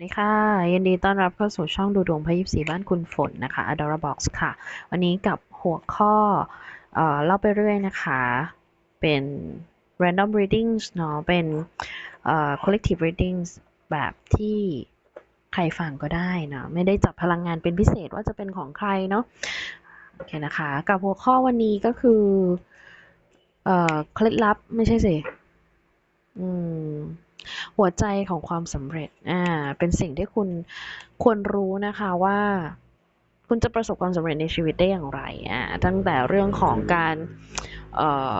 สวัสดีค่ะยินดีต้อนรับเข้าสู่ช่องดูดวงพยิบสีบ้านคุณฝนนะคะ Adora Box ค่ะ วันนี้กับหัวข้อเอ่อเล่าไปเรื่อยนะคะ เป็น random readings เนาะเป็นเอ่อ collective readings แบบที่ใครฟังก็ได้เนาะไม่ได้จับพลังงานเป็นพิเศษว่าจะเป็นของใครเนาะโอเคนะคะ กับหัวข้อวันนี้ก็คือเอ่อเคล็ดลับไม่ใช่สิอืม หัวใจของความสำเร็จอ่าเป็นสิ่งที่คุณควรรู้นะคะว่า คุณจะประสบความสำเร็จในชีวิตได้อย่างไรอ่าตั้งแต่เรื่องของการเอ่อ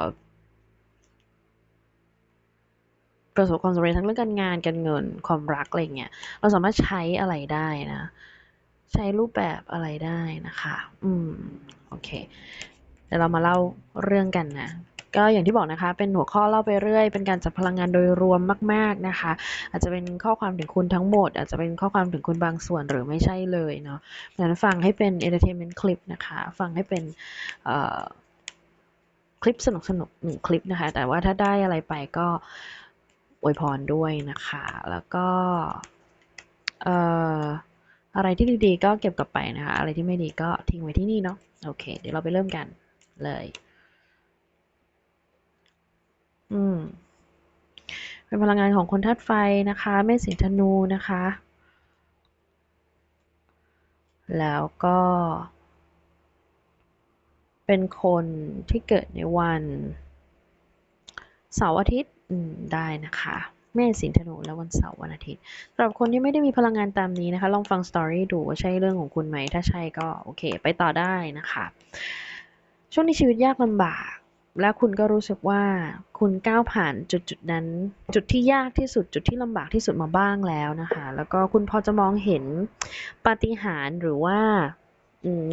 ประสบความสำเร็จทั้งเรื่องการงานการเงินความรักอะไรเงี้ยเราสามารถใช้อะไรได้นะ ใช้รูปแบบอะไรได้นะคะ อืม โอเคเดี๋ยวเรามาเล่าเรื่องกันนะ ก็อย่างที่บอกนะคะ เป็นหัวข้อเล่าไปเรื่อย เป็นการจับพลังงานโดยรวมมาก ๆนะคะ อาจจะเป็นข้อความถึงคุณทั้งหมด อาจจะเป็นข้อความถึงคุณบางส่วนหรือไม่ใช่เลยเนาะเพราะฉะนั้นฟังให้เป็น entertainment clip นะคะ ฟังให้เป็นคลิปสนุกสนุกหนึ่งคลิปนะคะ แต่ว่าถ้าได้อะไรไปก็อวยพรด้วยนะคะ แล้วก็อะไรที่ดีๆ ก็เก็บกลับไปนะคะ อะไรที่ไม่ดีก็ทิ้งไว้ที่นี่เนาะ โอเค เดี๋ยวเราไปเริ่มกันเลย อืมเป็นพลังงานของคนธาตุไฟนะคะเมษสิงธนูนะคะ แล้วก็ เป็นคนที่เกิดในวันเสาร์อาทิตย์ได้นะคะเมษสิงธนูและวันเสาร์วันอาทิตย์สำหรับคนที่ไม่ได้มีพลังงานตามนี้นะคะ ลองฟังสตอรี่ดูว่าใช่เรื่องของคุณไหม ถ้าใช่ก็โอเค ไปต่อได้นะคะ ช่วงนี้ชีวิตยากลำบาก และคุณก็รู้สึกว่าคุณก้าวผ่านจุดจุดนั้น จุดที่ยากที่สุดจุดที่ลำบากที่สุดมาบ้างแล้วนะคะ แล้วก็คุณพอจะมองเห็นปาฏิหาริย์หรือว่า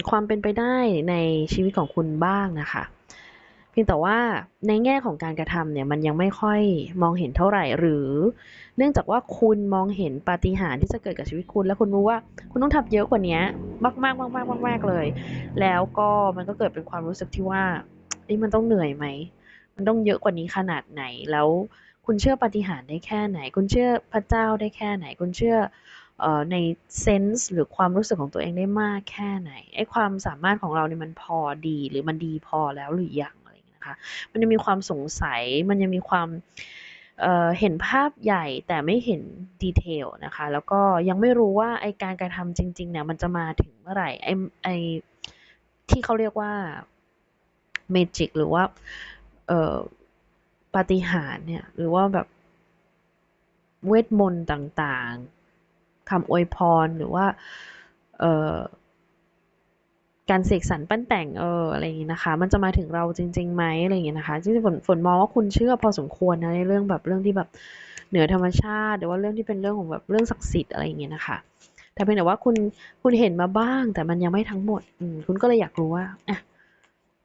ความเป็นไปได้ในชีวิตของคุณบ้างนะคะเพียงแต่ว่าในแง่ของการกระทำเนี่ยมันยังไม่ค่อยมองเห็นเท่าไหร่ หรือเนื่องจากว่าคุณมองเห็นปาฏิหาริย์ที่จะเกิดกับชีวิตคุณ และคุณรู้ว่าคุณต้องทำเยอะกว่านี้มากมากมากมากมากเลย แล้วก็มันก็เกิดเป็นความรู้สึกที่ว่า เอ้มันต้องเหนื่อยไหม มันต้องเยอะกว่านี้ขนาดไหน แล้วคุณเชื่อปฏิหารได้แค่ไหน คุณเชื่อพระเจ้าได้แค่ไหน คุณเชื่อในเซนส์หรือความรู้สึกของตัวเองได้มากแค่ไหน ไอ้ความสามารถของเราเนี่ยมันพอดีหรือมันดีพอแล้วหรือยังอะไรอย่างเงี้ยนะคะ มันยังมีความสงสัย มันยังมีความเเห็นภาพใหญ่แต่ไม่เห็นดีเทลนะคะ แล้วก็ยังไม่รู้ว่าไอการกระทำจริงๆเนี่ยมันจะมาถึงเมื่อไหร่ ไอไอที่เขาเรียกว่า เมจิกหรือว่าเอ่อปาฏิหาริย์เนี่ย หรือว่าแบบเวทมนต์ต่างๆคำอวยพรหรือว่าเอ่อการเสกสรรปั้นแต่งเอออะไรอย่างนี้นะคะ มันจะมาถึงเราจริงๆไหมอะไรอย่างเงี้นะคะจริงๆฝนฝนมองว่าคุณเชื่อพอสมควรนะในเรื่องแบบเรื่องที่แบบเหนือธรรมชาติ หรือว่าเรื่องที่เป็นเรื่องของแบบเรื่องศักดิ์สิทธิ์อะไรอย่างเงี้ยนะคะแต่เพียงแต่ว่าคุณคุณเห็นมาบ้าง แต่มันยังไม่ทั้งหมดอืคุณก็เลยอยากรู้ว่าอะ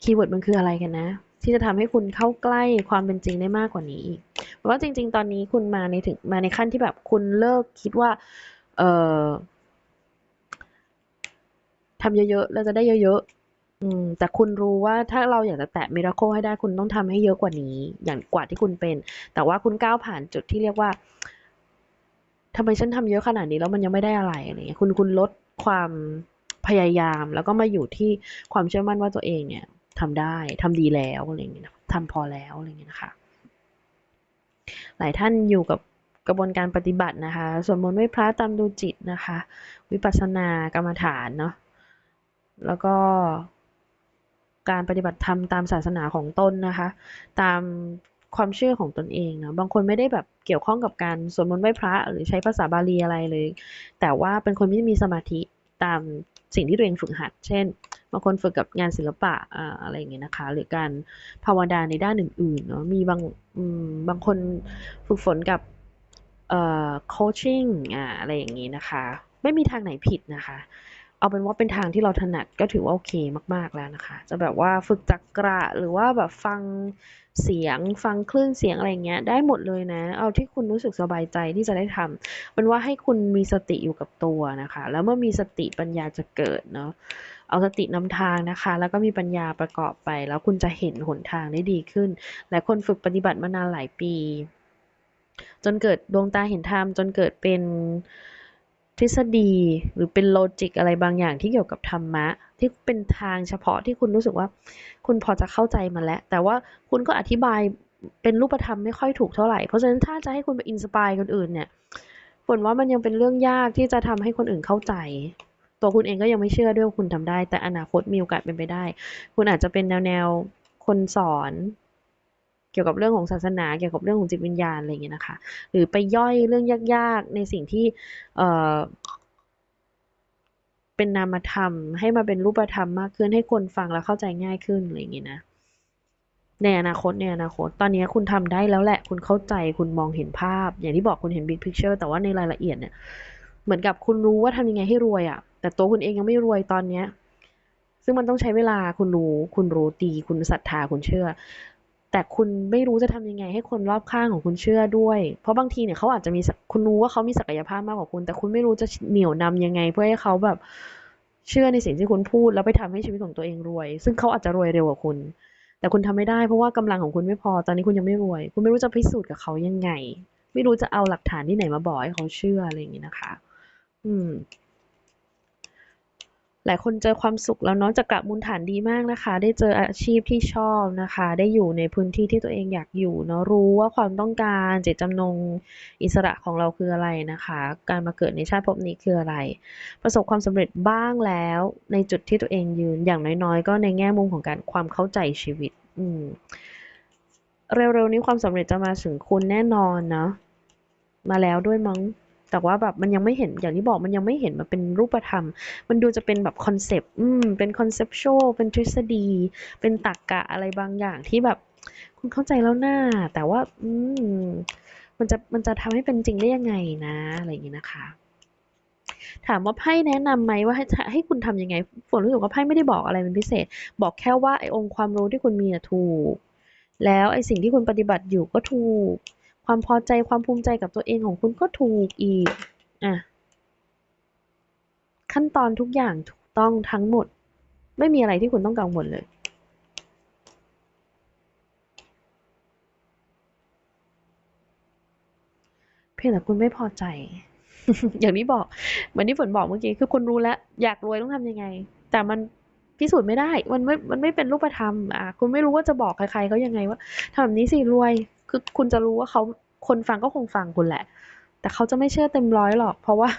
คีย์เวิร์ดมันคืออะไรกันนะ ที่จะทำให้คุณเข้าใกล้ความเป็นจริงได้มากกว่านี้อีกเพราะว่าจริง ๆ ตอนนี้คุณมาในถึงมาในขั้นที่แบบคุณเลิกคิดว่า เออทำเยอะๆแล้วจะได้เยอะๆอืมแต่คุณรู้ว่าถ้าเราอยากจะแตะมิราโคให้ได้คุณต้องทำให้เยอะกว่านี้ อย่างกว่าที่คุณเป็น แต่ว่าคุณก้าวผ่านจุดที่เรียกว่าทำไมฉันทำเยอะขนาดนี้แล้วมันยังไม่ได้อะไรอะไรเงี้ยคุณคุณลดความพยายามแล้วก็มาอยู่ที่ความเชื่อมั่นว่าตัวเองเนี่ย ทำได้ทำดีแล้วอะไรอย่างเงี้ยทำพอแล้วอะไรอย่างเงี้ยนะคะหลายท่านอยู่กับกระบวนการปฏิบัตินะคะสวดมนต์ไหว้พระตามดูจิตนะคะ วิปัสสนากรรมฐานเนาะแล้วก็การปฏิบัติธรรมตามศาสนาของตนนะคะ ตามความเชื่อของตนเองนะบางคนไม่ได้แบบเกี่ยวข้องกับการสวดมนต์ไหว้พระหรือใช้ภาษาบาลีอะไรเลย แต่ว่าเป็นคนที่มีสมาธิตามสิ่งที่ตัวเองฝึกหัด เช่น บางคนฝึกกับงานศิลปะอะไรอย่างเงี้ยนะคะ หรือการภาวนาในด้านอื่นๆเนาะมีบางบางคนฝึกฝนกับเอ่อโคชชิ่งอ่าอะไรอย่างงี้นะคะ ไม่มีทางไหนผิดนะคะ เอาเป็นว่าเป็นทางที่เราถนัดก็ถือว่าโอเคมาก ๆ แล้วนะคะ จะแบบว่าฝึกจักระหรือว่าแบบฟังเสียงฟังคลื่นเสียงอะไรเงี้ยได้หมดเลยนะ เอาที่คุณรู้สึกสบายใจที่จะได้ทำเป็นว่าให้คุณมีสติอยู่กับตัวนะคะ แล้วเมื่อมีสติปัญญาจะเกิดเนาะ เอาสตินำทางนะคะ แล้วก็มีปัญญาประกอบไป แล้วคุณจะเห็นหนทางได้ดีขึ้นและคนฝึกปฏิบัติมานานหลายปี จนเกิดดวงตาเห็นธรรมจนเกิดเป็นทฤษฎีหรือเป็นโลจิกอะไรบางอย่างที่เกี่ยวกับธรรมะ ที่เป็นทางเฉพาะที่คุณรู้สึกว่า คุณพอจะเข้าใจมันแล้ว แต่ว่าคุณก็อธิบายเป็นรูปธรรมไม่ค่อยถูกเท่าไหร่ เพราะฉะนั้นถ้าจะให้คุณไปอินสปายคนอื่นเนี่ยฝนว่ามันยังเป็นเรื่องยากที่จะทำให้คนอื่นเข้าใจ ตัวคุณเองก็ยังไม่เชื่อด้วยว่าคุณทำได้ แต่อนาคตมีโอกาสเป็นไปได้ คุณอาจจะเป็นแนวแนวคนสอน เกี่ยวกับเรื่องของศาสนาเกี่ยวกับเรื่องของจิตวิญญาณอะไรอย่างเงี้ยนะคะ หรือไปย่อยเรื่องยาก ๆ ในสิ่งที่เอ่อเป็นนามธรรม ให้มาเป็นรูปธรรมมากขึ้นให้คนฟังแล้วเข้าใจง่ายขึ้นอะไรอย่างเงี้ยนะในอนาคตในอนาคต ตอนนี้คุณทำได้แล้วแหละ คุณเข้าใจคุณมองเห็นภาพ อย่างที่บอกคุณเห็น big picture แต่ว่าในรายละเอียดเนี่ย เหมือนกับคุณรู้ว่าทำยังไงให้รวยอะ่ะ แต่ตัวคุณเองยังไม่รวยตอนเนี้ย ซึ่งมันต้องใช้เวลาคุณรู้ คุณรู้ดี คุณศรัทธาคุณเชื่อ แต่คุณไม่รู้จะทำยังไงให้คนรอบข้างของคุณเชื่อด้วย เพราะบางทีเนี่ยเขาอาจจะมีคุณรู้ว่าเขามีศักยภาพมากกว่าคุณ แต่คุณไม่รู้จะเหนี่ยวนำยังไง เพื่อให้เขาแบบเชื่อในสิ่งที่คุณพูด แล้วไปทำให้ชีวิตของตัวเองรวย ซึ่งเขาอาจจะรวยเร็วกว่าคุณ แต่คุณทำไม่ได้เพราะว่ากำลังของคุณไม่พอ ตอนนี้คุณยังไม่รวย คุณไม่รู้จะพิสูจน์กับเขายังไง ไม่รู้จะเอาหลักฐานที่ไหนมาบอกให้เขาเชื่ออะไรอย่างนี้นะคะ อืม หลายคนเจอความสุขแล้วเนาะจะกลับมูลฐานดีมากนะคะ ได้เจออาชีพที่ชอบนะคะ ได้อยู่ในพื้นที่ที่ตัวเองอยากอยู่เนาะรู้ว่าความต้องการเจตจำนงอิสระของเราคืออะไรนะคะ การมาเกิดในชาติภพนี้คืออะไร ประสบความสำเร็จบ้างแล้ว ในจุดที่ตัวเองยืนอย่างน้อยๆ ก็ในแง่มุมของการความเข้าใจชีวิต อืมเร็วๆนี้ความสำเร็จจะมาถึงคุณแน่นอนเนาะมาแล้วด้วยมั้ง แต่ว่าแบบมันยังไม่เห็นอย่างที่บอกมันยังไม่เห็นมาเป็นรูปธรรม มันดูจะเป็นแบบคอนเซปต์อืมเป็นคอนเซปชวลเป็นทฤษฎี เป็นตรรกะอะไรบางอย่างที่แบบ คุณเข้าใจแล้วหน้า แต่ว่า อืม มันจะมันจะทำให้เป็นจริงได้ยังไงนะอะไรอย่างนี้นะคะถามว่าไพ่แนะนำไหมว่าให้ให้คุณทำยังไง ฝนรู้สึกว่าไพ่ไม่ได้บอกอะไรเป็นพิเศษ บอกแค่ว่าไอ้องค์ความรู้ที่คุณมีอะถูก แล้วไอ้สิ่งที่คุณปฏิบัติอยู่ก็ถูก ความพอใจความภูมิใจกับตัวเองของคุณก็ถูกอีกอะขั้นตอนทุกอย่างถูกต้องทั้งหมด ไม่มีอะไรที่คุณต้องกังวลเลยเพียงแต่คุณไม่พอใจ อย่างที่บอกเหมือนที่ฝนบอกเมื่อกี้คือคุณรู้แล้ว อยากรวยต้องทำยังไง แต่มันพิสูจน์ไม่ได้ มันไม่ มันไม่เป็นรูปธรรม อะ คุณไม่รู้ว่าจะบอกใครๆเขายังไงว่าทำแบบนี้สิรวย คือคุณจะรู้ว่าเขาคนฟังก็คงฟังคุณแหละ แต่เขาจะไม่เชื่อเต็มร้อยหรอก เพราะว่า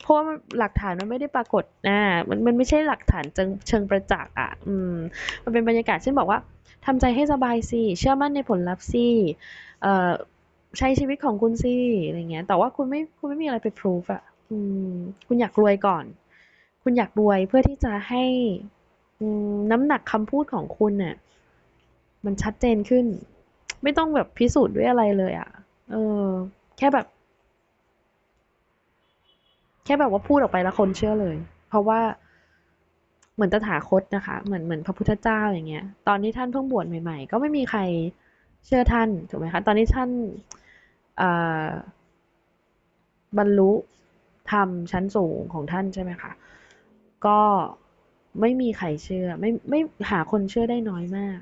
เพราะว่าหลักฐานมันไม่ได้ปรากฏอ่ามันมันไม่ใช่หลักฐานเชิงประจักษ์อะ อืม มันเป็นบรรยากาศเช่นบอกว่าทำใจให้สบายสิเชื่อมั่นในผลลัพธ์สิเอ่อใช้ชีวิตของคุณสิอะไรเงี้ย แต่ว่าคุณไม่คุณไม่มีอะไรไปพิสูจอะอืม คุณอยากรวยก่อน คุณอยากรวยเพื่อที่จะให้น้ำหนักคำพูดของคุณเนี่ยมันชัดเจนขึ้น ไม่ต้องแบบพิสูจน์ด้วยอะไรเลยอะ่ะ เออ แค่แบบ แค่แบบว่าพูดออกไปแล้วคนเชื่อเลย เพราะว่าเหมือนตถาคตนะคะ เหมือนเหมือนพระพุทธเจ้าอย่างเงี้ย ตอนที่ท่านเพิ่งบวชใหม่ ๆ ก็ไม่มีใครเชื่อท่านถูกไหมคะ ตอนนี้ท่านบรรลุธรรมชั้นสูงของท่านใช่ไหมคะ ก็ไม่มีใครเชื่อ ไม่ไม่หาคนเชื่อได้น้อยมาก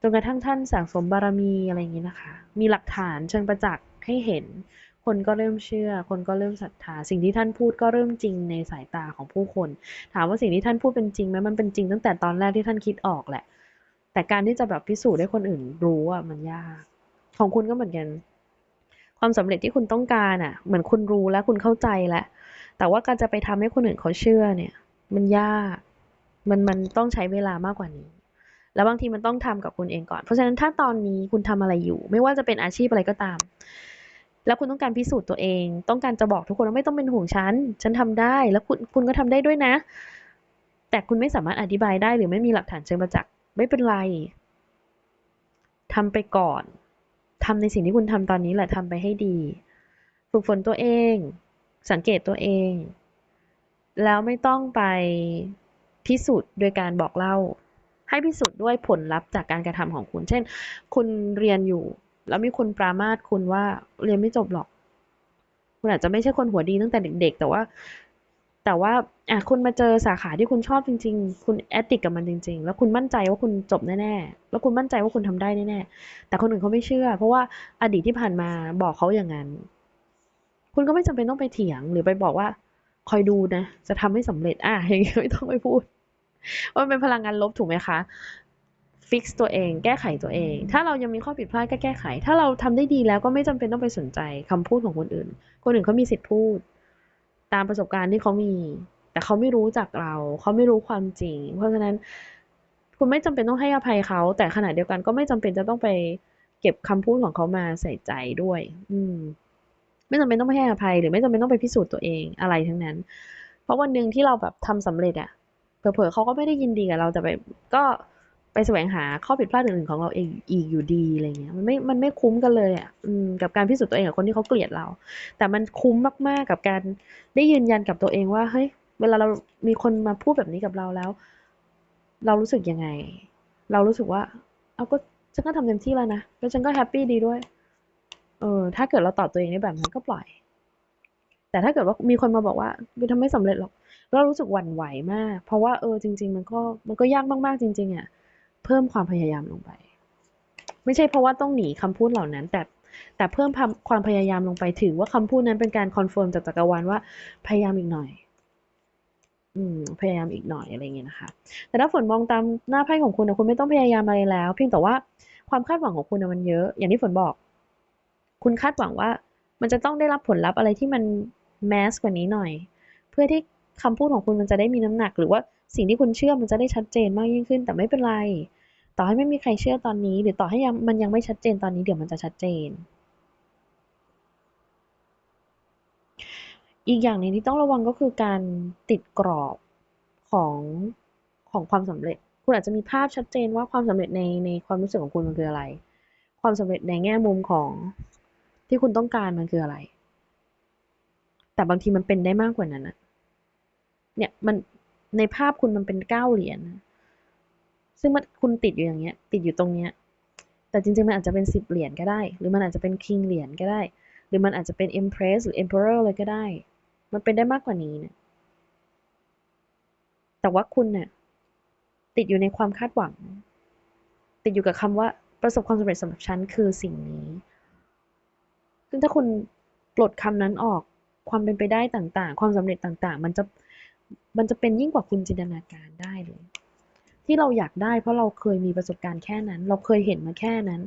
จนกระทั่งท่านสั่งสมบารมีอะไรอย่างนี้นะคะ มีหลักฐานเชิงประจักษ์ให้เห็น คนก็เริ่มเชื่อ คนก็เริ่มศรัทธา สิ่งที่ท่านพูดก็เริ่มจริงในสายตาของผู้คน ถามว่าสิ่งที่ท่านพูดเป็นจริงไหมมันเป็นจริงตั้งแต่ตอนแรกที่ท่านคิดออกแหละ แต่การที่จะแบบพิสูจน์ให้คนอื่นรู้อะมันยาก ของคุณก็เหมือนกัน ความสำเร็จที่คุณต้องการอะ เหมือนคุณรู้แล้วคุณเข้าใจแล้ว แต่ว่าการจะไปทำให้คนอื่นเขาเชื่อเนี่ย มันยาก มันมันต้องใช้เวลามากกว่านี้ แล้วบางทีมันต้องทำกับคุณเองก่อน เพราะฉะนั้นถ้าตอนนี้คุณทำอะไรอยู่ ไม่ว่าจะเป็นอาชีพอะไรก็ตาม แล้วคุณต้องการพิสูจน์ตัวเอง ต้องการจะบอกทุกคนว่าไม่ต้องเป็นห่วงฉัน ฉันทำได้ แล้วคุณคุณก็ทำได้ด้วยนะ แต่คุณไม่สามารถอธิบายได้หรือไม่มีหลักฐานเชิงประจักษ์ไม่เป็นไรทำไปก่อนทำในสิ่งที่คุณทำตอนนี้แหละทำไปให้ดี ฝึกฝนตัวเอง สังเกตตัวเอง แล้วไม่ต้องไปพิสูจน์โดยการบอกเล่า ให้พิสูจน์ด้วยผลลัพธ์จากการกระทำของคุณ เช่น คุณเรียนอยู่ แล้วมีคนปรามาสคุณว่าเรียนไม่จบหรอก คุณอาจจะไม่ใช่คนหัวดีตั้งแต่เด็ก ๆ แต่ว่า แต่ว่าอะคุณมาเจอสาขาที่คุณชอบจริง ๆ คุณแอดติกกับมันจริง ๆ แล้วคุณมั่นใจว่าคุณจบแน่ๆ แล้วคุณมั่นใจว่าคุณทำได้แน่ๆ แต่คนอื่นเขาไม่เชื่อ เพราะว่าอดีตที่ผ่านมาบอกเขาอย่างนั้น คุณก็ไม่จำเป็นต้องไปเถียงหรือไปบอกว่าคอยดูนะ จะทำให้สำเร็จ อะอย่างเงี้ยไม่ต้องไปพูด ว่ามันเป็นพลังงานลบถูกไหมคะฟิกซ์ตัวเองแก้ไขตัวเอง ถ้าเรายังมีข้อผิดพลาดก็แก้ไข ถ้าเราทำได้ดีแล้วก็ไม่จำเป็นต้องไปสนใจคำพูดของคนอื่น คนอื่นเขามีสิทธิ์พูด ตามประสบการณ์ที่เขามี แต่เขาไม่รู้จักเรา เขาไม่รู้ความจริง เพราะฉะนั้นคุณไม่จำเป็นต้องให้อภัยเขา แต่ขณะเดียวกันก็ไม่จำเป็นจะต้องไปเก็บคำพูดของเขามาใส่ใจด้วย อืม ไม่จำเป็นต้องไปให้อภัย หรือไม่จำเป็นต้องไปพิสูจน์ตัวเองอะไรทั้งนั้น เพราะวันหนึ่งที่เราแบบทำสำเร็จอะ เผลอๆเขาก็ไม่ได้ยินดีกับเราแต่ไปก็ไปแสวงหาข้อผิดพลาดอื่นๆของเราเองอีกอยู่ดีอะไรเงี้ยมันไม่ มันไม่คุ้มกันเลยอะกับการพิสูจน์ตัวเองกับคนที่เขาเกลียดเรา แต่มันคุ้มมากๆกับการได้ยืนยันกับตัวเองว่าเฮ้ยเวลาเรามีคนมาพูดแบบนี้กับเราแล้ว เรารู้สึกยังไง เรารู้สึกว่า เอาก็ฉันก็ทำเต็มที่แล้วนะแล้วฉันก็แฮปปี้ดีด้วย เออถ้าเกิดเราตอบตัวเองได้แบบนั้นก็ปล่อย แต่ถ้าเกิดว่ามีคนมาบอกว่ากูทำไม่สำเร็จหรอก เรารู้สึกหวั่นไหวมาก เพราะว่าเออจริง ๆ มันก็มันก็ยากมากๆจริง ๆอะเพิ่มความพยายามลงไป ไม่ใช่เพราะว่าต้องหนีคำพูดเหล่านั้น แต่แต่เพิ่มความพยายามลงไปถือว่าคำพูดนั้นเป็นการคอนเฟิร์มจากจักรวาลว่าพยายามอีกหน่อยอืมพยายามอีกหน่อยอะไรเงี้ยนะคะ แต่ถ้าฝนมองตามหน้าไพ่ของคุณนะคุณไม่ต้องพยายามอะไรแล้ว เพียงแต่ว่าความคาดหวังของคุณนะมันเยอะ อย่างที่ฝนบอก คุณคาดหวังว่า มันจะต้องได้รับผลลัพธ์อะไรที่มันแมสกว่านี้หน่อย เพื่อที่ คำพูดของคุณมันจะได้มีน้ำหนัก หรือว่าสิ่งที่คุณเชื่อมันจะได้ชัดเจนมากยิ่งขึ้น แต่ไม่เป็นไร ต่อให้ไม่มีใครเชื่อตอนนี้ หรือต่อให้ยังมันยังไม่ชัดเจนตอนนี้เดี๋ยวมันจะชัดเจน อีกอย่างหนึ่งที่ต้องระวังก็คือการติดกรอบของของความสำเร็จ คุณอาจจะมีภาพชัดเจนว่าความสำเร็จในในความรู้สึกของคุณมันคืออะไร ความสำเร็จในแง่มุมของที่คุณต้องการมันคืออะไร แต่บางทีมันเป็นได้มากกว่านั้นอะ เนี่ยมันในภาพคุณมันเป็นเก้าเหรียญซึ่งมันคุณติดอยู่อย่างเงี้ย ติดอยู่ตรงเนี้ย แต่จริงๆมันอาจจะเป็นสิบเหรียญก็ได้ หรือมันอาจจะเป็นคิงเหรียญก็ได้ หรือมันอาจจะเป็น empress หรือ emperor เลยก็ได้ มันเป็นได้มากกว่านี้เนี่ยแต่ว่าคุณเนี่ยติดอยู่ในความคาดหวัง ติดอยู่กับคำว่าประสบความสำเร็จสำหรับฉันคือสิ่งนี้ ซึ่งถ้าคุณปลดคำนั้นออกความเป็นไปได้ต่างๆ ความสำเร็จต่างๆ มันจะ มันจะเป็นยิ่งกว่าคุณจินตนาการได้เลย ที่เราอยากได้ เพราะเราเคยมีประสบการณ์แค่นั้น เราเคยเห็นมาแค่นั้น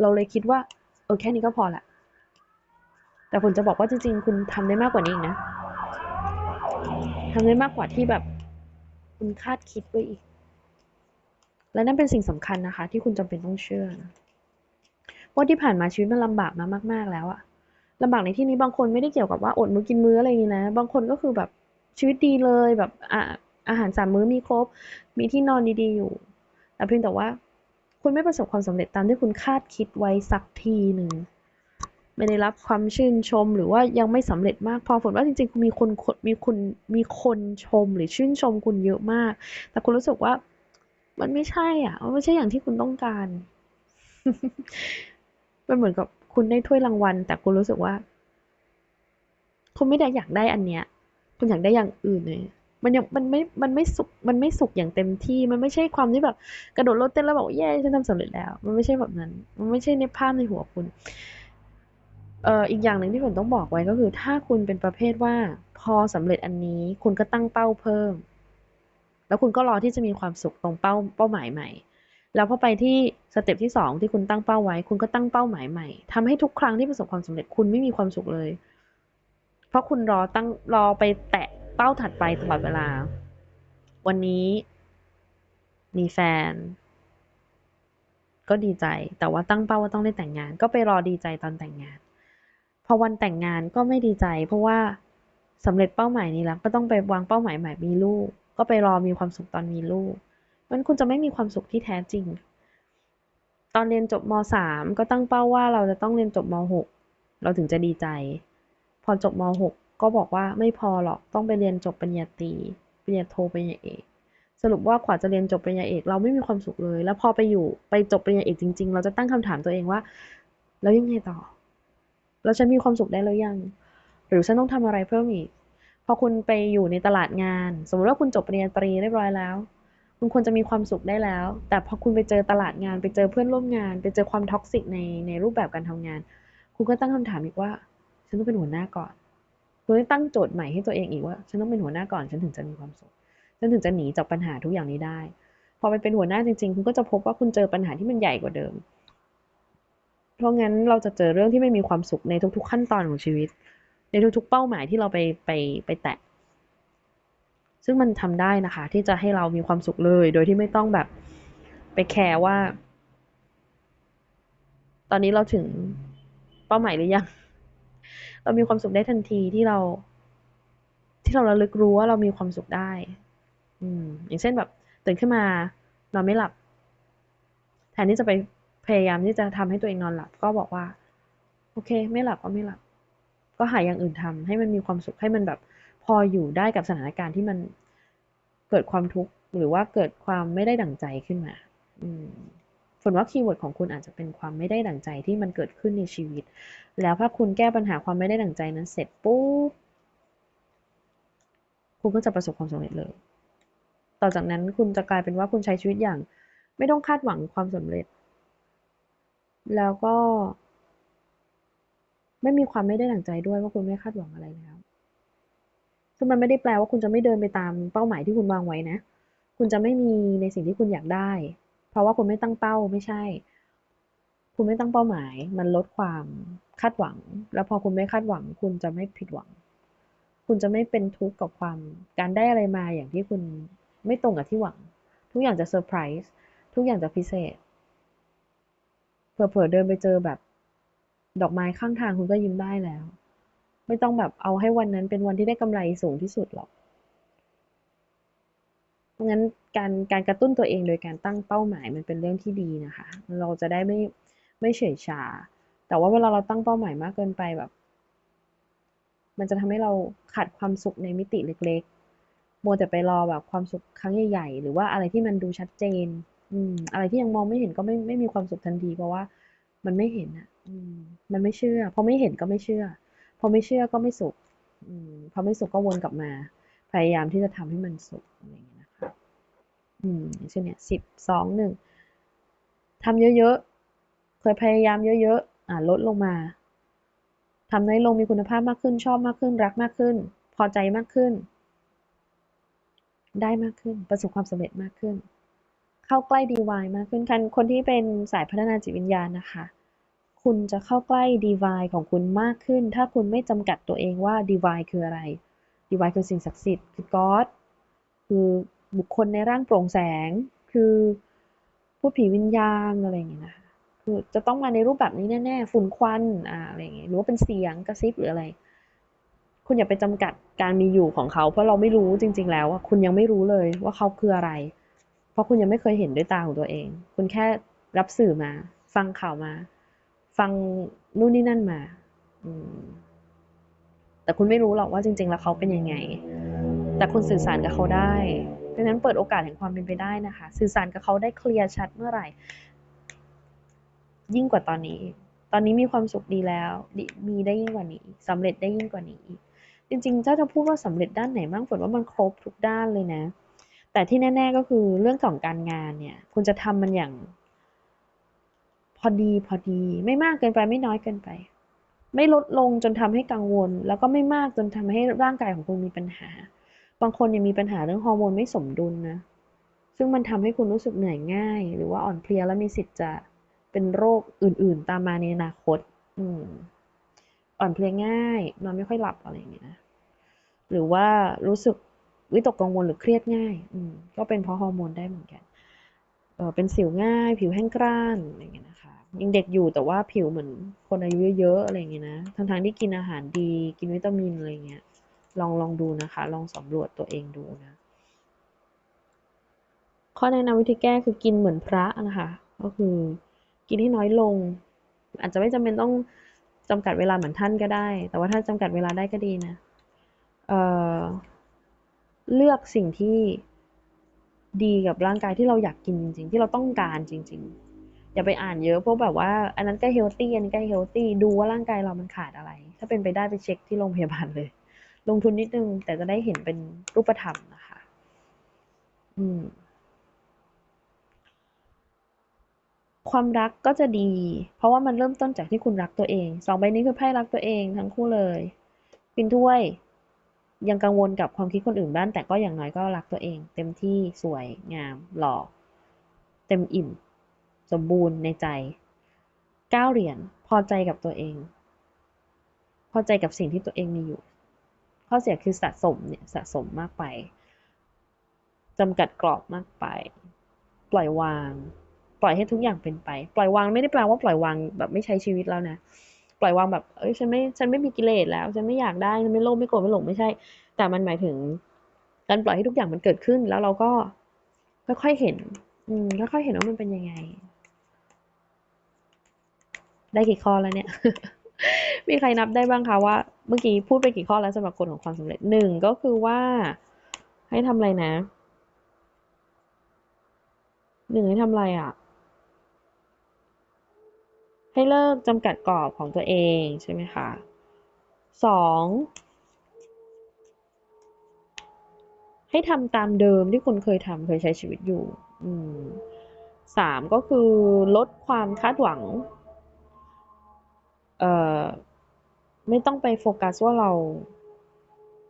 เราเลยคิดว่า เออแค่นี้ก็พอละ แต่ผมจะบอกว่าจริงๆ คุณทำได้มากกว่านี้อีกนะทำได้มากกว่าที่แบบคุณคาดคิดไว้อีก และนั่นเป็นสิ่งสำคัญนะคะ ที่คุณจำเป็นต้องเชื่อนะว่าที่ผ่านมาชีวิตมันลำบากมามาก ๆ แล้วอะลำบากในที่นี้บางคนไม่ได้เกี่ยวกับว่าอดมื้อกินมื้ออะไรอย่างนี้นะ บางคนก็คือแบบ ชีวิตดีเลยแบบอาอาหารสามมื้อมีครบ มีที่นอนดีๆอยู่ แต่เพียงแต่ว่า คุณไม่ประสบความสำเร็จตามที่คุณคาดคิดไว้สักทีหนึ่งไม่ได้รับความชื่นชมหรือว่ายังไม่สำเร็จมากพอฝนว่าจริงๆคุณมีคนมีคนมีคนชมหรือชื่นชมคุณเยอะมาก แต่คุณรู้สึกว่า มันไม่ใช่อะมันไม่ใช่อย่างที่คุณต้องการมันเหมือนกับคุณได้ถ้วยรางวัล แต่คุณรู้สึกว่า คุณไม่ได้อยากได้อันเนี้ย คุณอยากได้อย่างอื่นเลยมันยังมันไม่มันไม่สุกมันไม่สุกอย่างเต็มที่ มันไม่ใช่ความที่แบบ กระโดดรถเต้นแล้วบอกเย้ฉันทำสำเร็จแล้ว มันไม่ใช่แบบนั้น มันไม่ใช่ในภาพในหัวคุณเอ่ออีกอย่างหนึ่งที่ผมต้องบอกไว้ก็คือ ถ้าคุณเป็นประเภทว่า พอสำเร็จอันนี้ คุณก็ตั้งเป้าเพิ่ม แล้วคุณก็รอที่จะมีความสุขตรงเป้าเป้าหมายใหม่ แล้วพอไปที่สเต็ปที่สองที่คุณตั้งเป้าไว้ คุณก็ตั้งเป้าหมายใหม่ทำให้ทุกครั้งที่ประสบความสำเร็จคุณไม่มีความสุขเลย เพราะคุณรอตั้งรอไปแตะเป้าถัดไปตลอดเวลา วันนี้ มีแฟน ก็ดีใจ แต่ว่าตั้งเป้าว่าต้องได้แต่งงาน ก็ไปรอดีใจตอนแต่งงาน พอวันแต่งงานก็ไม่ดีใจ เพราะว่าสำเร็จเป้าหมายนี้แล้วก็ต้องไปวางเป้าหมายใหม่มีลูก ก็ไปรอมีความสุขตอนมีลูกมันคุณจะไม่มีความสุขที่แท้จริง ตอนเรียนจบม .3 ก็ตั้งเป้าว่าเราจะต้องเรียนจบม .6 เราถึงจะดีใจ พอจบม .6 ก็บอกว่าไม่พอหรอกต้องไปเรียนจบปริญญาตรีปริญญาโทปริญญาเอกสรุปว่ากว่าจะเรียนจบปริญญาเอกเราไม่มีความสุขเลย แล้วพอไปอยู่ไปจบปริญญาเอกจริง ๆ เราจะตั้งคำถามตัวเองว่า แล้วยังไงต่อ แล้วฉันมีความสุขได้แล้วยัง หรือฉันต้องทำอะไรเพิ่มอีก พอคุณไปอยู่ในตลาดงาน สมมติว่าคุณจบปริญญาตรีเรียบร้อยแล้ว คุณควรจะมีความสุขได้แล้ว แต่พอคุณไปเจอตลาดงาน ไปเจอเพื่อนร่วมงาน ไปเจอความท็อกซิกในในรูปแบบการทำงาน คุณก็ตั้งคำถามอีกว่า ฉันต้องเป็นหัวหน้าก่อนคุณต้องตั้งโจทย์ใหม่ให้ตัวเองอีกว่า ฉันต้องเป็นหัวหน้าก่อนฉันถึงจะมีความสุขฉันถึงจะหนีจากปัญหาทุกอย่างนี้ได้ พอไปเป็นหัวหน้าจริงๆ คุณก็จะพบว่าคุณเจอปัญหาที่มันใหญ่กว่าเดิม เพราะงั้นเราจะเจอเรื่องที่ไม่มีความสุขในทุก ๆ ขั้นตอนของชีวิต ในทุกๆ เป้าหมายที่เราไปไปไปแตะ ซึ่งมันทำได้นะคะ ที่จะให้เรามีความสุขเลย โดยที่ไม่ต้องแบบไปแคร์ว่า ตอนนี้เราถึงเป้าหมายหรือยัง เรามีความสุขได้ทันทีที่เรา ที่เราระลึกรู้ว่าเรามีความสุขได้ อืม อย่างเช่นแบบ ตื่นขึ้นมานอนไม่หลับ แทนที่จะไปพยายามที่จะทำให้ตัวเองนอนหลับ ก็บอกว่า โอเค ไม่หลับก็ไม่หลับ ก็หาอย่างอื่นทำให้มันมีความสุขให้มันแบบ พออยู่ได้กับสถานการณ์ที่มันเกิดความทุกข์หรือว่าเกิดความไม่ได้ดั่งใจขึ้นมา อืม ฝนว่าคีย์เวิร์ดของคุณอาจจะเป็นความไม่ได้ดั่งใจที่มันเกิดขึ้นในชีวิต แล้วถ้าคุณแก้ปัญหาความไม่ได้ดั่งใจนั้นเสร็จปุ๊บ คุณก็จะประสบความสำเร็จเลย ต่อจากนั้นคุณจะกลายเป็นว่าคุณใช้ชีวิตอย่าง ไม่ต้องคาดหวังความสำเร็จ แล้วก็ ไม่มีความไม่ได้ดั่งใจด้วยว่าคุณไม่คาดหวังอะไรแล้ว ซึ่งมันไม่ได้แปลว่าคุณจะไม่เดินไปตามเป้าหมายที่คุณวางไว้นะ คุณจะไม่มีในสิ่งที่คุณอยากได้ เพราะว่าคุณไม่ตั้งเป้าไม่ใช่ คุณไม่ตั้งเป้าหมาย มันลดความคาดหวัง แล้วพอคุณไม่คาดหวัง คุณจะไม่ผิดหวัง คุณจะไม่เป็นทุกข์กับความการได้อะไรมาอย่างที่คุณไม่ตรงกับที่หวัง ทุกอย่างจะเซอร์ไพรส์ทุกอย่างจะพิเศษเผลอๆเดินไปเจอแบบดอกไม้ข้างทางคุณก็ยิ้มได้แล้ว ไม่ต้องแบบเอาให้วันนั้นเป็นวันที่ได้กำไรสูงที่สุดหรอก เพราะงั้นการการกระตุ้นตัวเองโดยการตั้งเป้าหมายมันเป็นเรื่องที่ดีนะคะ เราจะได้ไม่ไม่เฉยชา แต่ว่าเวลาเราตั้งเป้าหมายมากเกินไปแบบ มันจะทำให้เราขาดความสุขในมิติเล็กๆมัวแต่ไปรอแบบความสุขครั้งใหญ่ๆ หรือว่าอะไรที่มันดูชัดเจน อืม อะไรที่ยังมองไม่เห็นก็ไม่ไม่มีความสุขทันที เพราะว่ามันไม่เห็นอะ อืม มันไม่เชื่อ พอไม่เห็นก็ไม่เชื่อ พอไม่เชื่อก็ไม่สุข อืม พอไม่สุขก็วนกลับมา พยายามที่จะทำให้มันสุขอะไรเงี้ย อืมเช่นเนี่ยสิบสองหนึ่งทำเยอะๆ เคยพยายามเยอะๆ อ่าลดลงมาทำน้อยลงมีคุณภาพมากขึ้น ชอบมากขึ้น รักมากขึ้น พอใจมากขึ้น ได้มากขึ้น ประสบความสำเร็จมากขึ้น เข้าใกล้ดีวายมากขึ้นคันคนที่เป็นสายพัฒนาจิตวิญญาณนะคะ คุณจะเข้าใกล้ดีวายของคุณมากขึ้น ถ้าคุณไม่จำกัดตัวเองว่าดีวายคืออะไรดีวายคือสิ่งศักดิ์สิทธิ์คือก็อดคือ บุคคลในร่างโปร่งแสง คือผู้ผีวิญญาณอะไรอย่างเงี้ยนะคะคือจะต้องมาในรูปแบบนี้แน่ๆ ฝุ่นควันอ่าอะไรอย่างเงี้ยหรือว่าเป็นเสียงกระซิบหรืออะไร คุณอย่าไปจำกัดการมีอยู่ของเขา เพราะเราไม่รู้จริง ๆ แล้วว่าคุณยังไม่รู้เลยว่าเขาคืออะไร เพราะคุณยังไม่เคยเห็นด้วยตาของตัวเอง คุณแค่รับสื่อมา ฟังข่าวมา ฟังนู่นนี่นั่นมา อืมแต่คุณไม่รู้หรอกว่าจริง ๆ แล้วเขาเป็นยังไง แต่คุณสื่อสารกับเขาได้ ดังนั้นเปิดโอกาสแห่งความเป็นไปได้นะคะ สื่อสารกับเขาได้เคลียร์ชัดเมื่อไหร่ ยิ่งกว่าตอนนี้ ตอนนี้มีความสุขดีแล้ว มีได้ยิ่งกว่านี้สำเร็จได้ยิ่งกว่านี้อีกจริงๆเจ้าจะพูดว่าสำเร็จด้านไหนบ้างฝนว่ามันครบทุกด้านเลยนะ แต่ที่แน่ ๆก็คือเรื่องของการงานเนี่ย คุณจะทำมันอย่าง พอดีพอดี ไม่มากเกินไปไม่น้อยเกินไป ไม่ลดลงจนทำให้กังวล แล้วก็ไม่มากจนทำให้ร่างกายของคุณมีปัญหา บางคนยังมีปัญหาเรื่องฮอร์โมนไม่สมดุลนะ ซึ่งมันทำให้คุณรู้สึกเหนื่อยง่าย หรือว่าอ่อนเพลียและมีสิทธิ์จะเป็นโรคอื่น ๆ ตามมาในอนาคตอืมอ่อนเพลียง่ายนอนไม่ค่อยหลับอะไรอย่างเงี้ยนะหรือว่ารู้สึกวิตกกังวลหรือเครียดง่ายอืมก็เป็นเพราะฮอร์โมนได้เหมือนกันเออเป็นสิวง่าย ผิวแห้งกร้านอะไรอย่างเงี้ยนะคะ ยังเด็กอยู่แต่ว่าผิวเหมือนคนอายุเยอะๆอะไรอย่างเงี้ยนะ ทั้งๆที่กินอาหารดี กินวิตามินอะไรเงี้ย ลองลองดูนะคะ ลองสำรวจตัวเองดูนะ ข้อแนะนำวิธีแก้คือกินเหมือนพระนะคะก็คือกินให้น้อยลง อาจจะไม่จำเป็นต้องจำกัดเวลาเหมือนท่านก็ได้ แต่ว่าถ้าจำกัดเวลาได้ก็ดีนะเอ่อเลือกสิ่งที่ดีกับร่างกายที่เราอยากกินจริงๆ ที่เราต้องการจริง ๆ อย่าไปอ่านเยอะเพราะแบบว่า อันนั้นก็เฮลตี้อันนี้ก็เฮลตี้ดูว่าร่างกายเรามันขาดอะไร ถ้าเป็นไปได้ไปเช็คที่โรงพยาบาลเลย ลงทุนนิดนึง แต่จะได้เห็นเป็นรูปธรรมนะคะ อืม ความรักก็จะดี เพราะว่ามันเริ่มต้นจากที่คุณรักตัวเอง สองใบนี้คือไพ่รักตัวเองทั้งคู่เลยปินถ้วย ยังกังวลกับความคิดคนอื่นบ้างแต่ก็อย่างน้อยก็รักตัวเอง เต็มที่สวยงาม หล่อ เต็มอิ่ม สมบูรณ์ในใจเก้าเหรียญพอใจกับตัวเอง พอใจกับสิ่งที่ตัวเองมีอยู่ ข้อเสียคือสะสมเนี่ยสะสมมากไปจำกัดกรอบมากไป ปล่อยวาง ปล่อยให้ทุกอย่างเป็นไป ปล่อยวางไม่ได้แปลว่าปล่อยวางแบบไม่ใช้ชีวิตแล้วนะ ปล่อยวางแบบเอ้ยฉันไม่ฉันไม่มีกิเลสแล้ว ฉันไม่อยากได้ฉันไม่โลภไม่โกรธไม่หลงไม่ใช่ แต่มันหมายถึงการปล่อยให้ทุกอย่างมันเกิดขึ้นแล้วเราก็ค่อยๆเห็น อืมค่อยๆเห็นว่ามันเป็นยังไง ได้กี่ข้อแล้วเนี่ย มีใครนับได้บ้างคะว่า เมื่อกี้พูดไปกี่ข้อแล้วสำหรับกฎของความสำเร็จหนึ่งก็คือว่า ให้ทำอะไรนะหนึ่งให้ทำอะไรอะ ให้เลิกจำกัดกรอบของตัวเองใช่ไหมคะสองให้ทำตามเดิมที่คุณเคยทำเคยใช้ชีวิตอยู่สามก็คือลดความคาดหวัง เอ่อไม่ต้องไปโฟกัสว่าเรา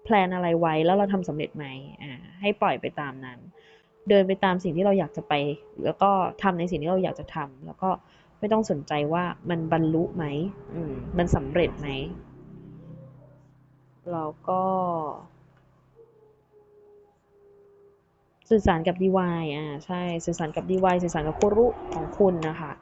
แพลนอะไรไว้แล้วเราทำสำเร็จไหมอ่าให้ปล่อยไปตามนั้น เดินไปตามสิ่งที่เราอยากจะไป แล้วก็ทำในสิ่งที่เราอยากจะทำแล้วก็ไม่ต้องสนใจว่ามันบรรลุไหมอืมมันสำเร็จไหมแล้วก็ สื่อสารกับ DY อ่าใช่ สื่อสารกับ DY สื่อสารกับคู่รู้ของคุณนะคะ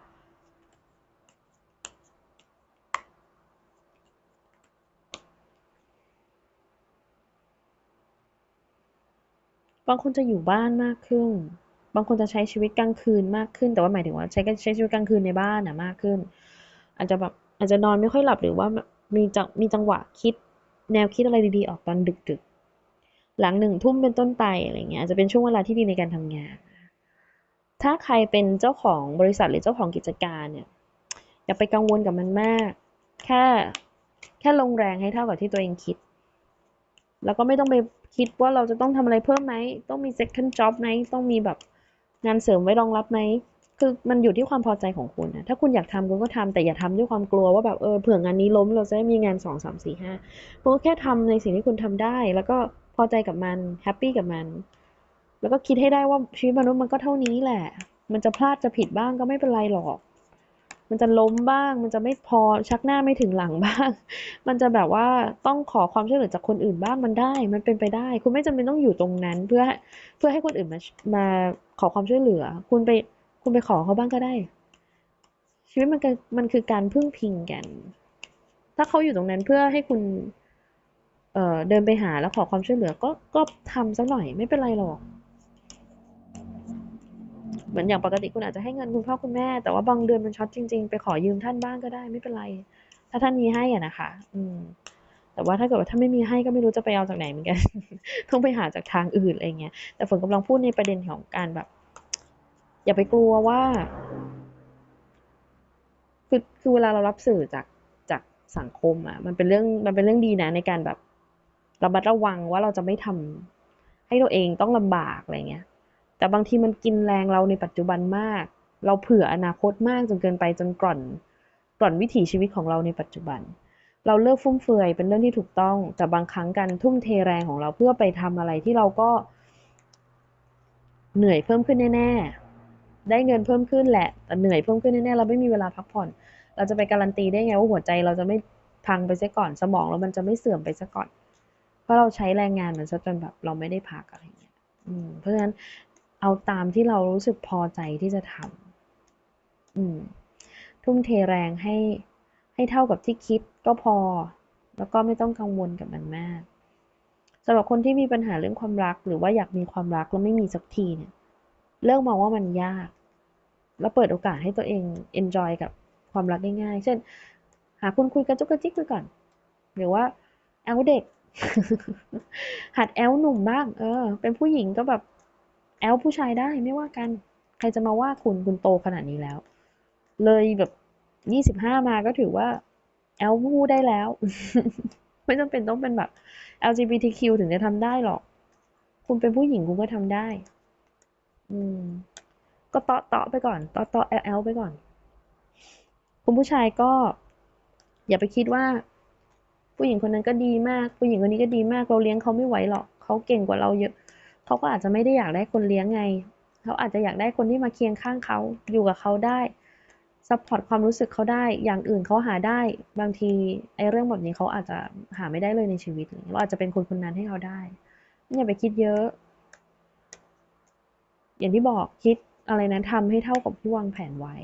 บางคนจะอยู่บ้านมากขึ้น บางคนจะใช้ชีวิตกลางคืนมากขึ้น แต่ว่าหมายถึงว่าใช้ใช้ชีวิตกลางคืนในบ้านนะมากขึ้น อาจจะแบบอาจจะนอนไม่ค่อยหลับหรือว่ามีจังมีจังหวะคิดแนวคิดอะไรดีๆออกตอนดึกๆ หลังหนึ่งทุ่มเป็นต้นไปอะไรเงี้ยอาจจะเป็นช่วงเวลาที่ดีในการทำงาน ถ้าใครเป็นเจ้าของบริษัทหรือเจ้าของกิจการเนี่ยอย่าไปกังวลกับมันมาก แค่แค่ลงแรงให้เท่ากับที่ตัวเองคิด แล้วก็ไม่ต้องไป คิดว่าเราจะต้องทำอะไรเพิ่มไหม ต้องมี second job ไหม ต้องมีแบบงานเสริมไว้รองรับไหม คือมันอยู่ที่ความพอใจของคุณนะ ถ้าคุณอยากทำคุณก็ทำแต่อย่าทำด้วยความกลัวว่าแบบเออเผื่องานนี้ล้มเราจะได้มีงานสองสามสี่ห้าคุณก็แค่ทำในสิ่งที่คุณทำได้ แล้วก็พอใจกับมันแฮปปี้กับมัน แล้วก็คิดให้ได้ว่าชีวิตมนุษย์มันก็เท่านี้แหละ มันจะพลาดจะผิดบ้างก็ไม่เป็นไรหรอก มันจะล้มบ้าง มันจะไม่พอชักหน้าไม่ถึงหลังบ้าง มันจะแบบว่าต้องขอความช่วยเหลือจากคนอื่นบ้างมันได้ มันเป็นไปได้ คุณไม่จำเป็นต้องอยู่ตรงนั้น เพื่อเพื่อให้คนอื่นมามาขอความช่วยเหลือ คุณไปคุณไปขอเขาบ้างก็ได้ ชีวิตมันมันคือการพึ่งพิงกัน ถ้าเขาอยู่ตรงนั้นเพื่อให้คุณเอ่อเดินไปหาแล้วขอความช่วยเหลือก็ก็ทำสักหน่อยไม่เป็นไรหรอก เหมือนอย่างปกติคุณอาจจะให้เงินคุณพ่อคุณแม่ แต่ว่าบางเดือนมันช็อตจริง ๆ ไปขอยืมท่านบ้างก็ได้ไม่เป็นไร ถ้าท่านมีให้อะนะคะ อืม แต่ว่าถ้าเกิดว่าถ้าไม่มีให้ก็ไม่รู้จะไปเอาจากไหนเหมือนกัน ต้องไปหาจากทางอื่นอะไรเงี้ย แต่ฝนกำลังพูดในประเด็นของการแบบ อย่าไปกลัวว่า คือคือเวลาเรารับสื่อจากจากสังคมอะ มันเป็นเรื่องมันเป็นเรื่องดีนะ ในการแบบระมัดระวังว่าเราจะไม่ทำให้ตัวเองต้องลำบากอะไรเงี้ย แต่บางทีมันกินแรงเราในปัจจุบันมาก เราเผื่ออนาคตมากจนเกินไปจนกร่อน กร่อนวิถีชีวิตของเราในปัจจุบัน เราเลิกฟุ่มเฟือยเป็นเรื่องที่ถูกต้อง แต่บางครั้งการทุ่มเทแรงของเราเพื่อไปทำอะไรที่เราก็ เหนื่อยเพิ่มขึ้นแน่ ๆ ได้เงินเพิ่มขึ้นแหละ แต่เหนื่อยเพิ่มขึ้นแน่ๆ เราไม่มีเวลาพักผ่อน เราจะไปการันตีได้ไงว่าหัวใจเราจะไม่พังไปซะก่อน สมองเรามันจะไม่เสื่อมไปซะก่อน เพราะเราใช้แรงงานมันซะจนแบบเราไม่ได้พักอะไรอย่างเงี้ยเพราะฉะนั้น เอาตามที่เรารู้สึกพอใจที่จะทำอืม ทุ่มเทแรงให้ให้เท่ากับที่คิดก็พอ แล้วก็ไม่ต้องกังวลกับมันมากสำหรับคนที่มีปัญหาเรื่องความรัก หรือว่าอยากมีความรักแล้วไม่มีสักทีเนี่ยเลิกมองว่ามันยาก แล้วเปิดโอกาสให้ตัวเอง enjoy กับความรักได้ง่ายเช่น หาคนคุยกันจุกกระจิกไปก่อน หรือว่าแอลเด็ก หัดแอลหนุ่มบ้าง เออ เป็นผู้หญิงก็แบบ แอลผู้ชายได้ไม่ว่ากัน ใครจะมาว่าคุณคุณโตขนาดนี้แล้ว เลยแบบยี่สิบห้ามาก็ถือว่า แอลพูดได้แล้ว ไม่จำเป็นต้องเป็นแบบ LGBTQ ถึงจะทำได้หรอก คุณเป็นผู้หญิงคุณก็ทำได้ อืม ก็เตาะเตาะไปก่อนเตาะเตาะแอลแอลไปก่อน คุณผู้ชายก็ อย่าไปคิดว่าผผู้หญิงคนนั้นก็ดีมาก ผู้หญิงคนนี้ก็ดีมากเราเลี้ยงเขาไม่ไหวหรอกเขาเก่งกว่าเราเยอะ เขาก็อาจจะไม่ได้อยากได้คนเลี้ยงไง เขาอาจจะอยากได้คนที่มาเคียงข้างเขาอยู่กับเขาได้ซัพพอร์ตความรู้สึกเขาได้ อย่างอื่นเขาหาได้ บางทีไอ้เรื่องแบบนี้เขาอาจจะหาไม่ได้เลยในชีวิต เราอาจจะเป็นคนคนนั้นให้เขาได้ อย่าไปคิดเยอะ อย่างที่บอกคิดอะไรนั้นทำให้เท่ากับที่วางแผนไว้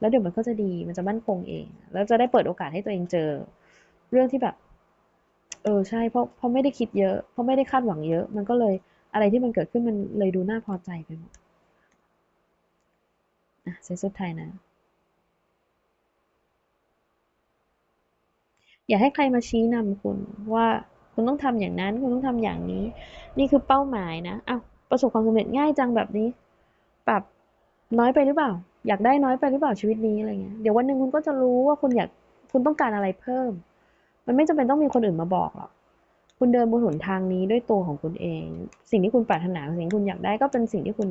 แล้วเดี๋ยวมันก็จะดี มันจะมั่นคงเอง แล้วจะได้เปิดโอกาสให้ตัวเองเจอ เรื่องที่แบบ เออใช่ เพราะเพราะไม่ได้คิดเยอะ เพราะไม่ได้คาดหวังเยอะ มันก็เลย อะไรที่มันเกิดขึ้นมันเลยดูน่าพอใจไปหมดอะเซตสุดท้ายนะ อย่าให้ใครมาชี้นำคุณว่าคุณต้องทำอย่างนั้น คุณต้องทำอย่างนี้ นี่คือเป้าหมายนะอ้าวประสบความสำเร็จง่ายจังแบบนี้ ปรับน้อยไปหรือเปล่า อยากได้น้อยไปหรือเปล่าชีวิตนี้อะไรเงี้ย เดี๋ยววันหนึ่งคุณก็จะรู้ว่าคุณอยากคุณต้องการอะไรเพิ่ม มันไม่จำเป็นต้องมีคนอื่นมาบอกหรอก คุณเดินบนหนทางนี้ด้วยตัวของคุณเอง สิ่งที่คุณปรารถนาสิ่งที่คุณอยากได้ก็เป็นสิ่งที่คุณ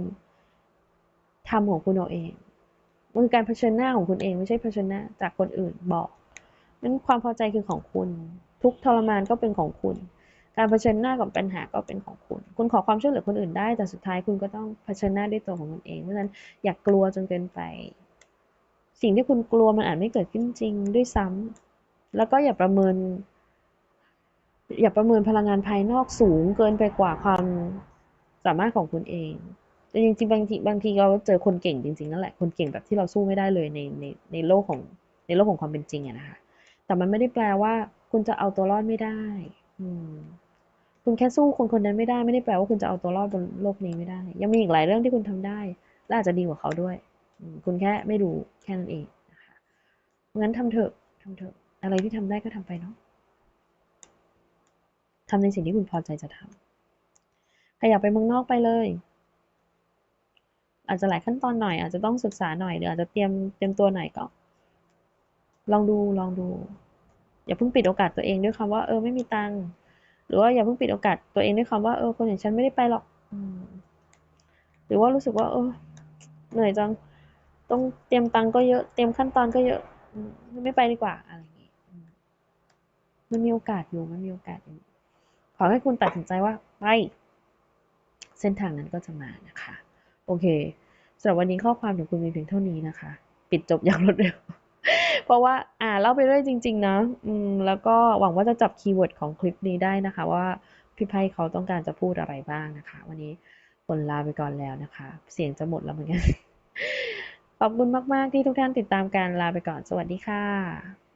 ทำของคุณเอาเองมันคือการเผชิญหน้าของคุณเองไม่ใช่เผชิญหน้าจากคนอื่นบอกนั้นความพอใจคือของคุณ ทุกทรมานก็เป็นของคุณ การเผชิญหน้ากับปัญหาก็เป็นของคุณ คุณขอความช่วยเหลือคนอื่นได้ แต่สุดท้ายคุณก็ต้องเผชิญหน้าด้วยตัวของคุณเอง เพราะฉะนั้นอย่ากกลัวจนเกินไป สิ่งที่คุณกลัวมันอาจไม่เกิดขึ้นจริงด้วยซ้ำแล้วก็อย่าประเมิน อย่าประเมินพลังงานภายนอกสูงเกินไปกว่าความสามารถของคุณเองแต่จริงๆบางทีบางทีเราเจอคนเก่งจริงๆนั่นแหละคนเก่งแบบที่เราสู้ไม่ได้เลยในในในโลกของในโลกของความเป็นจริงอะนะคะแต่มันไม่ได้แปลว่า คุณจะเอาตัวรอดไม่ได้ อืมคุณแค่สู้คนคนนั้นไม่ได้ไม่ได้แปลว่าคุณจะเอาตัวรอดบนโลกนี้ไม่ได้ ยังมีอีกหลายเรื่องที่คุณทำได้ และอาจจะดีกว่าเขาด้วยคุณแค่ไม่รู้แค่นั้นเองนะคะงั้นทำเถอะทำเถอะอะไรที่ทำได้ก็ทำไปเนาะ ทำในสิ่งที่คุณพอใจจะทำใครอยากไปเมืองนอกไปเลย อาจจะหลายขั้นตอนหน่อย อาจจะต้องศึกษาหน่อยหรืออาจจะเตรียมเตรียมตัวหน่อยก็ลองดูลองดู อย่าเพิ่งปิดโอกาสตัวเองด้วยคำว่าเออไม่มีตังค์หรือว่าอย่าเพิ่งปิดโอกาสตัวเองด้วยคำว่าเออคนอย่างฉันไม่ได้ไปหรอกอหรือว่ารู้สึกว่า เออ เหนื่อยจังต้องเตรียมตังค์ก็เยอะเตรียมขั้นตอนก็เยอะไม่ไปดีกว่าอะไรอย่างงี้มันมีโอกาสอยู่มันมีโอกาสอยู่ ขอให้คุณตัดสินใจว่าไปเส้นทางนั้นก็จะมานะคะ โอเคสำหรับวันนี้ข้อความของคุณมีเพียงเท่านี้นะคะ ปิดจบอย่างรวดเร็ว เพราะว่าอ่าเล่าไปเรื่อยจริง ๆ นะอืมแล้วก็หวังว่าจะจับคีย์เวิร์ดของคลิปนี้ได้นะคะ ว่าพี่ไพ่เขาต้องการจะพูดอะไรบ้างนะคะ วันนี้คนลาไปก่อนแล้วนะคะ เสียงจะหมดแล้วเหมือนกันขอบคุณมาก ๆ ที่ทุกท่านติดตามการลาไปก่อน สวัสดีค่ะ